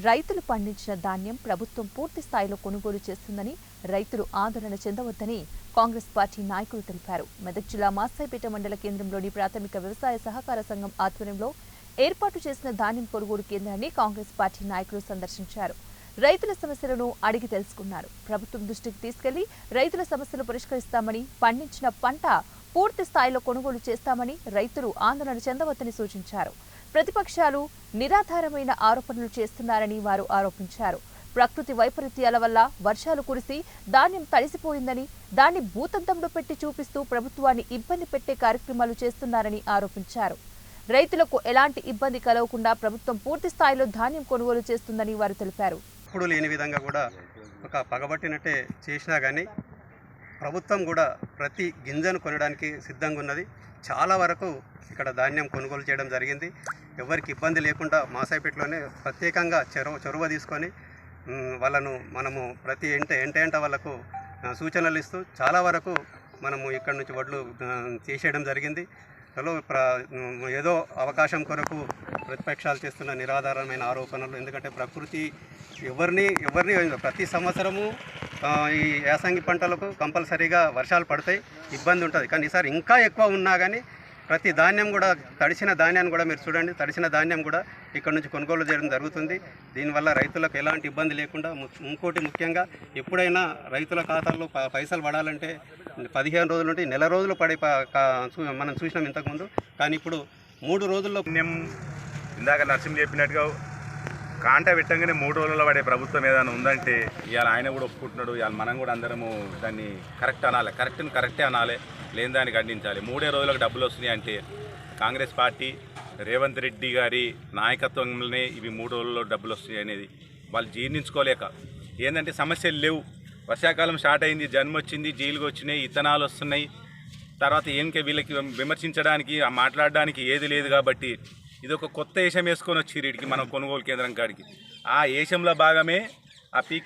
రైతులు పండించిన ధాన్యం ప్రభుత్వం పూర్తి స్థాయిలో కొనుగోలు చేస్తుందని రైతులు ఆందోళన చెందవద్దని కాంగ్రెస్ పార్టీ నాయకులు తెలిపారు. మెదక్ జిల్లా మాసాయిపేట మండల కేంద్రంలోని ప్రాథమిక వ్యవసాయ సహకార సంఘం ఆధ్వర్యంలో ఏర్పాటు చేసిన ధాన్యం కొనుగోలు కేంద్రాన్ని కాంగ్రెస్ పార్టీ నాయకులు సందర్శించారు. రైతుల సమస్యలను అడిగి తెలుసుకున్నారు. ప్రభుత్వం దృష్టికి తీసుకెళ్ళి రైతుల సమస్యలు పరిష్కరిస్తామని పండించిన పంట పూర్తి స్థాయిలో కొనుగోలు చేస్తామని రైతులు ఆందోళన చెందవద్దని సూచించారు. ప్రతిపక్షాలు నిరాధారమైన ఆరోపణలు చేస్తున్నారని వారు ఆరోపించారు. ప్రకృతి వైపరీత్యాల వల్ల వర్షాలు కురిసి ధాన్యం తడిసిపోయిందని దాన్ని భూతంతంలో పెట్టి చూపిస్తూ ప్రభుత్వాన్ని ఇబ్బంది పెట్టే కార్యక్రమాలు చేస్తున్నారని ఆరోపించారు. రైతులకు ఎలాంటి ఇబ్బంది కలగకుండా ప్రభుత్వం పూర్తి స్థాయిలో ధాన్యం కొనుగోలు చేస్తుందని వారు తెలిపారు. లేని విధంగా కూడా ఒక పగబట్టినట్టే చేసినా కానీ ప్రభుత్వం కూడా ప్రతి గింజను కొనడానికి సిద్ధంగా ఉన్నది. చాలా వరకు ఇక్కడ ధాన్యం కొనుగోలు చేయడం జరిగింది. ఎవరికి ఇబ్బంది లేకుండా మాసాయిపేటలోనే ప్రత్యేకంగా చొరవ చొరవ తీసుకొని వాళ్ళను మనము ప్రతి ఎంట ఎంట ఎంట వాళ్ళకు సూచనలు ఇస్తూ చాలా వరకు మనము ఇక్కడ నుంచి వడ్లు తీసేయడం జరిగింది. చలో ప్ర ఏదో అవకాశం కొరకు ప్రతిపక్షాలు చేస్తున్న నిరాధారమైన ఆరోపణలు. ఎందుకంటే ప్రకృతి ఎవరిని ఎవరిని ప్రతి సంవత్సరము ఈ యాసంగి పంటలకు కంపల్సరీగా వర్షాలు పడతాయి ఇబ్బంది ఉంటుంది. కానీ ఈసారి ఇంకా ఎక్కువ ఉన్నా కానీ ప్రతి ధాన్యం కూడా తడిసిన ధాన్యాన్ని కూడా మీరు చూడండి తడిసిన ధాన్యం కూడా ఇక్కడ నుంచి కొనుగోలు చేయడం జరుగుతుంది. దీనివల్ల రైతులకు ఎలాంటి ఇబ్బంది లేకుండా ఇంకోటి ముఖ్యంగా ఎప్పుడైనా రైతుల ఖాతాల్లో పైసలు పడాలంటే పదిహేను రోజులు ఉంటే నెల రోజులు పడే కా- చూ- మనం చూసినాం ఇంతకుముందు. కానీ ఇప్పుడు మూడు రోజుల్లో ఇందాక నరసింహ చెప్పినట్టుగా కాంట పెట్టంగానే మూడు రోజుల్లో పడే ప్రభుత్వం ఏదైనా ఉందంటే ఇవాళ ఆయన కూడా ఒప్పుకుంటున్నాడు ఇవాళ మనం కూడా అందరము దాన్ని కరెక్ట్ అనాలి. కరెక్ట్ని కరెక్టే అనాలి లేని దాన్ని ఖండించాలి. మూడే రోజులకు డబ్బులు వస్తున్నాయి అంటే కాంగ్రెస్ పార్టీ రేవంత్ రెడ్డి గారి నాయకత్వంలోనే ఇవి మూడు రోజుల్లో డబ్బులు వస్తున్నాయి అనేది వాళ్ళు జీర్ణించుకోలేక. ఏంటంటే సమస్యలు లేవు. వర్షాకాలం స్టార్ట్ అయింది జన్మ వచ్చింది జీలుగు వచ్చినాయి ఇత్తనాలు వస్తున్నాయి. తర్వాత ఏంకే వీళ్ళకి విమర్శించడానికి మాట్లాడడానికి ఏది లేదు కాబట్టి ఇది ఒక కొత్త ఏషం వేసుకొని వచ్చి వీడికి మనం కొనుగోలు కేంద్రం కాడికి. ఆ ఏషంలో భాగమే ఆ పీక్